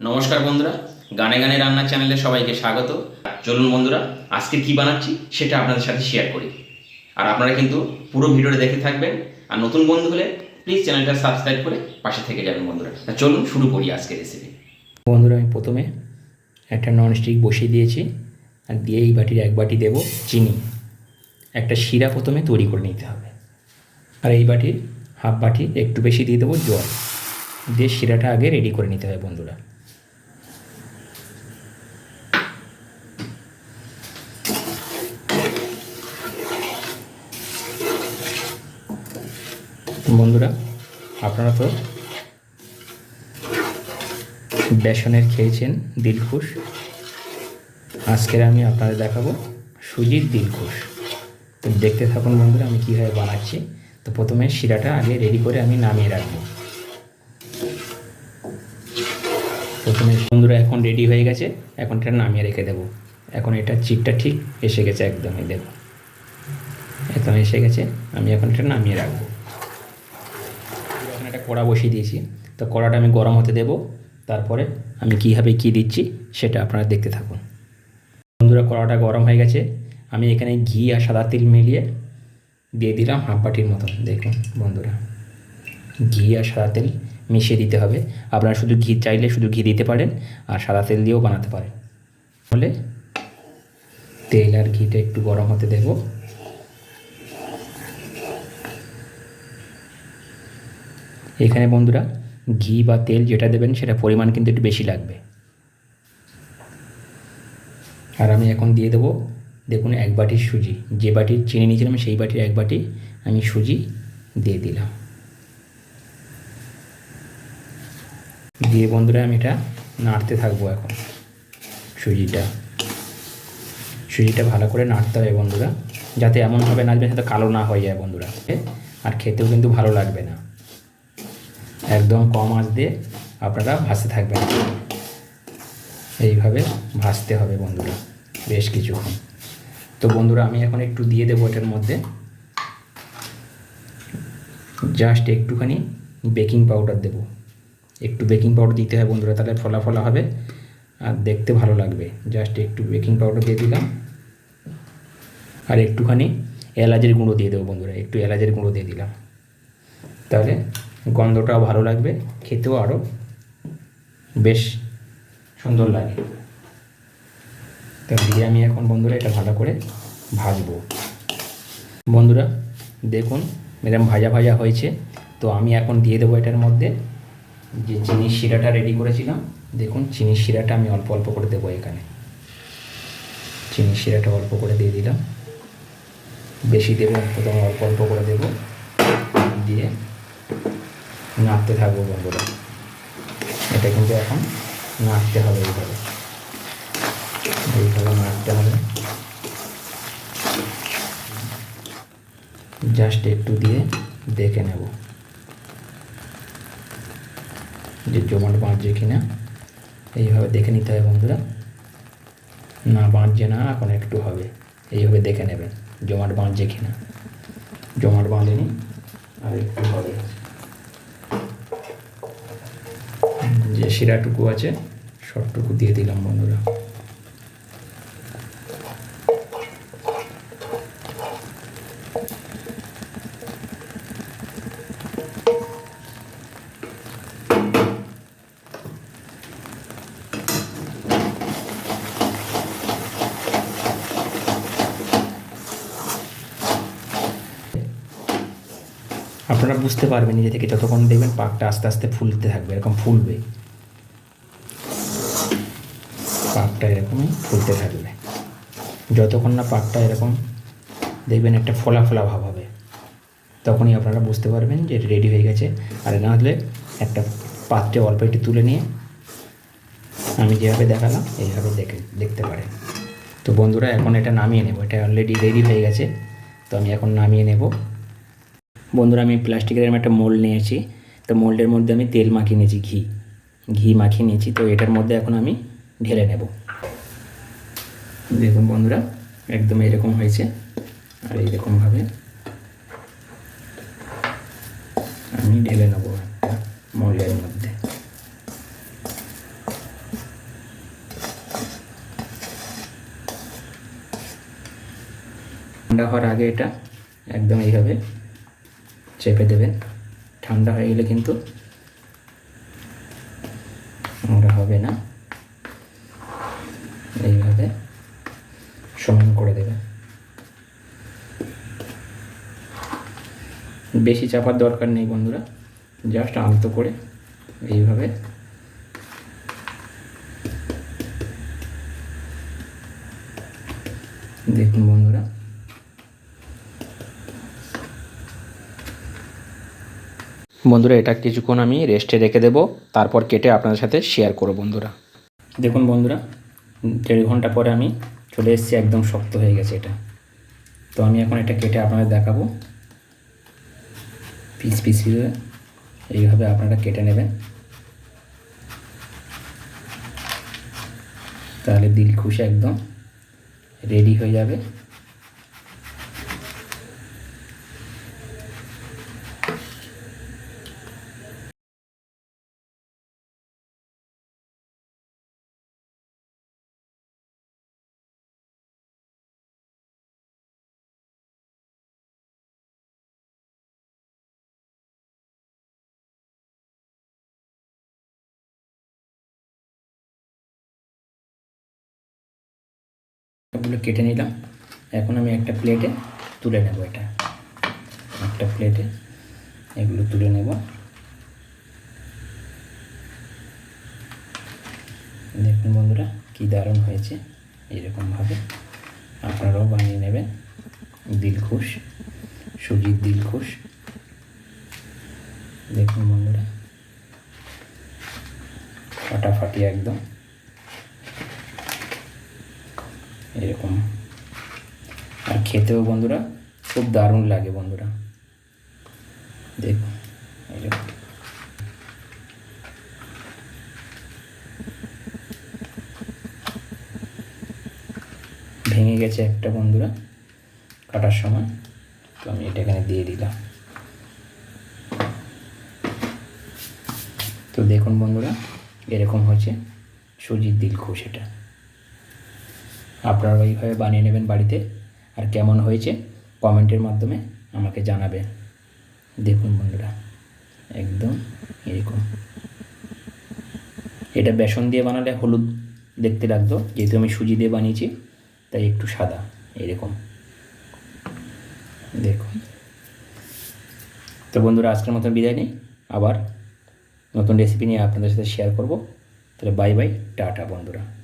নমস্কার বন্ধুরা, গানে গানে রান্নার চ্যানেলে সবাইকে স্বাগত। চলুন বন্ধুরা, আজকে কি বানাচ্ছি সেটা আপনাদের সাথে শেয়ার করি। আর আপনারা কিন্তু পুরো ভিডিওটা দেখে থাকবেন। আর নতুন বন্ধু হলে প্লিজ চ্যানেলটা সাবস্ক্রাইব করে পাশে থেকে যাবেন বন্ধুরা। তা চলুন শুরু করি আজকে রেসিপি বন্ধুরা, আমি প্রথমে একটা ননস্টিক বসিয়ে দিয়েছি। আর দিয়ে এই বাটির এক বাটি দেব চিনি। একটা শিরা প্রথমে তৈরি করে নিতে হবে। আর এই বাটির হাফ বাটি একটু বেশি দিয়ে দেবো জল। দিয়ে শিরাটা আগে রেডি করে নিতে হবে বন্ধুরা। বন্ধুরা, আপনারা তো বেসনের খেয়েছেন দিলখুশ। আজকের আমি আপনাদের দেখাবো সুজির দিলখুশ। তো দেখতে থাকুন বন্ধুরা, আমি কীভাবে বানাচ্ছি। তো প্রথমে শিরাটা আগে রেডি করে আমি নামিয়ে রাখব। প্রথমে বন্ধুরা, এখন রেডি হয়ে গেছে। এখন এটা নামিয়ে রেখে দেবো। এখন এটা চিটটা ঠিক এসে গেছে একদমই দেবো একদম এসে গেছে। আমি এখন এটা নামিয়ে রাখব। কড়া বসিয়ে দিয়েছি। তো কড়াটা আমি গরম হতে দেবো। তারপরে আমি কীভাবে কী দিচ্ছি সেটা আপনারা দেখতে থাকুন। বন্ধুরা, কড়াটা গরম হয়ে গেছে। আমি এখানে ঘি আর সাদা তিল মিলিয়ে দিয়ে দিলাম হাফ বাটির মতন। দেখুন বন্ধুরা, ঘি আর সাদা তেল মিশিয়ে দিতে হবে। আপনারা শুধু ঘি চাইলে শুধু ঘি দিতে পারেন আর সাদা তেল দিয়েও বানাতে পারেন। বলে তেল আর ঘিটা একটু গরম হতে দেবো। এখানে বন্ধুরা, ঘি বা তেল যেটা দেবেন সেটা পরিমাণ কিন্তু একটু বেশি লাগবে। আর আমি এখন দিয়ে দেবো, দেখুন এক বাটির সুজি। যে বাটির চিনি নিয়েছিলাম, সেই বাটির এক বাটি আমি সুজি দিয়ে দিলাম। দিয়ে বন্ধুরা, আমি এটা নাড়তে থাকব এখন সুজিটা। সুজিটা ভালো করে নাড়তে হবে বন্ধুরা, যাতে এমনভাবে নাচবে যাতে কালো না হয়ে যায় বন্ধুরা। আর খেতেও কিন্তু ভালো লাগবে না। একদম কম আঁচ দিয়ে আপনারা ভাসতে থাকবেন। এইভাবে ভাসতে হবে বন্ধুরা, বেশ কিছুক্ষণ। তো বন্ধুরা, আমি এখন একটু দিয়ে দেবো এটার মধ্যে। জাস্ট একটুখানি বেকিং পাউডার দেবো। একটু বেকিং পাউডার দিতে হয় বন্ধুরা, তাহলে ফলা ফলা হবে আর দেখতে ভালো লাগবে। জাস্ট একটু বেকিং পাউডার দিয়ে দিলাম। আর একটুখানি এলাচের গুঁড়ো দিয়ে দেবো বন্ধুরা, একটু এলাচের গুঁড়ো দিয়ে দিলাম। তাহলে গন্ধটাও ভালো লাগবে, খেতেও আরও বেশ সুন্দর লাগে। তো দিয়ে আমি এখন বন্ধুরা এটা ভালো করে ভাজবো। বন্ধুরা, দেখুন, এরকম ভাজা ভাজা হয়েছে। তো আমি এখন দিয়ে দেবো এটার মধ্যে যে চিনির শিরাটা রেডি করেছিলাম। দেখুন, চিনির শিরাটা আমি অল্প অল্প করে দেবো এখানে। চিনির শিরাটা অল্প করে দিয়ে দিলাম। বেশি দেবো প্রথম অল্প অল্প করে দেবো। দিয়ে নাড়তে থাকব বন্ধুরা। এটা কিন্তু এখন নাড়তে হবে এইভাবে। এইভাবে নাড়তে হবে। জাস্ট একটু দিয়ে দেখে নেব যে জমাট বাঁধছে কিনা। এইভাবে দেখে নিতে হবে বন্ধুরা। না বাঁধছে না, এখন একটু হবে। এইভাবে দেখে নেবেন জমাট বাঁধছে কিনা। জমাট বাঁধেনি, আর একটু হবে। যে শিরাটুকু আছে, সবটুকু দিয়ে দিলাম বন্ধুরা। আপনারা বুঝতে পারবেন নিজে থেকে, যতক্ষণ দেখবেন পাকটা আস্তে আস্তে ফুলতে থাকবে, এরকম ফুলবে। পাকটা এরকমই ফুলতে থাকবে। যতক্ষণ না পাকটা এরকম দেখবেন একটা ফোলা ফোলা ভাব হবে, তখনই আপনারা বুঝতে পারবেন যে রেডি হয়ে গেছে। আর না হলে একটা পাত্রে অল্প একটু তুলে নিয়ে আমি যেভাবে দেখালাম, এইভাবে দেখে, দেখতে পারেন। তো বন্ধুরা, এখন এটা নামিয়ে নেব। এটা অলরেডি রেডি হয়ে গেছে, তো আমি এখন নামিয়ে নেব। বন্ধুরা, আমি প্লাস্টিকের একটা মোল্ড নিয়েছি। তো মোল্ডের মধ্যে আমি তেল মাখিয়ে নিয়েছি, ঘি। ঘি মাখিয়ে নিয়েছি। তো এটার মধ্যে এখন আমি ঢেলে নেব। দেখুন বন্ধুরা, একদম এরকম হয়েছে। আর এইরকমভাবে আমি ঢেলে নেব একটা মধ্যে। ঠান্ডা হওয়ার আগে এটা একদম এইভাবে চেপে দেবেন। ঠান্ডা হয়ে গেলে কিন্তু মোটা হবে না। এইভাবে সমান করে দেবেন বেশি চাপার দরকার নেই বন্ধুরা জাস্ট আলতো করে এইভাবে। দেখুন বন্ধুরা। বন্ধুরা, এটা কিছুক্ষণ আমি রেস্টে রেখে দেবো, তারপর কেটে আপনাদের সাথে শেয়ার করো বন্ধুরা। দেখুন বন্ধুরা দেড় ঘণ্টা পরে আমি চলে এসেছি, একদম শক্ত হয়ে গেছে এটা। তো আমি এখন এটা কেটে আপনাদের দেখাবো। পিস পিস এইভাবে আপনারা কেটে নেবেন। তাহলে দিল খুশি একদম রেডি হয়ে যাবে। সবগুলো কেটে নিলাম। এখন আমি একটা প্লেটে তুলে নেব এটা। একটা প্লেটে এগুলো তুলে নেব। দেখুন বন্ধুরা, কি দারুণ হয়েছে। এরকমভাবে আপনারাও বানিয়ে নেবেন। দিলখুশ, সুজির দিলখুশ। দেখুন বন্ধুরা, ফাটাফাটি একদম। এরকম। আর খেতেও বন্ধুরা খুব দারুণ লাগে বন্ধুরা। দেখুন ভেঙে গেছে একটা বন্ধুরা কাটার সময়, তো আমি এটা এখানে দিয়ে দিলাম। তো দেখুন বন্ধুরা, এরকম হয়েছে সুজির দিল খুশ এটা। আপনারা এইভাবে বানিয়ে নেবেন বাড়িতে। আর কেমন হয়েছে কমেন্টের মাধ্যমে আমাকে জানাবেন। দেখুন বন্ধুরা, একদম এরকম। এটা বেসন দিয়ে বানালে হলুদ দেখতে লাগতো, যেহেতু আমি সুজি দিয়ে বানিয়েছি, তাই একটু সাদা, এরকম। দেখুন। তো বন্ধুরা, আজকের মতন বিদায় নিই। আবার নতুন রেসিপি নিয়ে আপনাদের সাথে শেয়ার করব। তাহলে বাই বাই টাটা বন্ধুরা।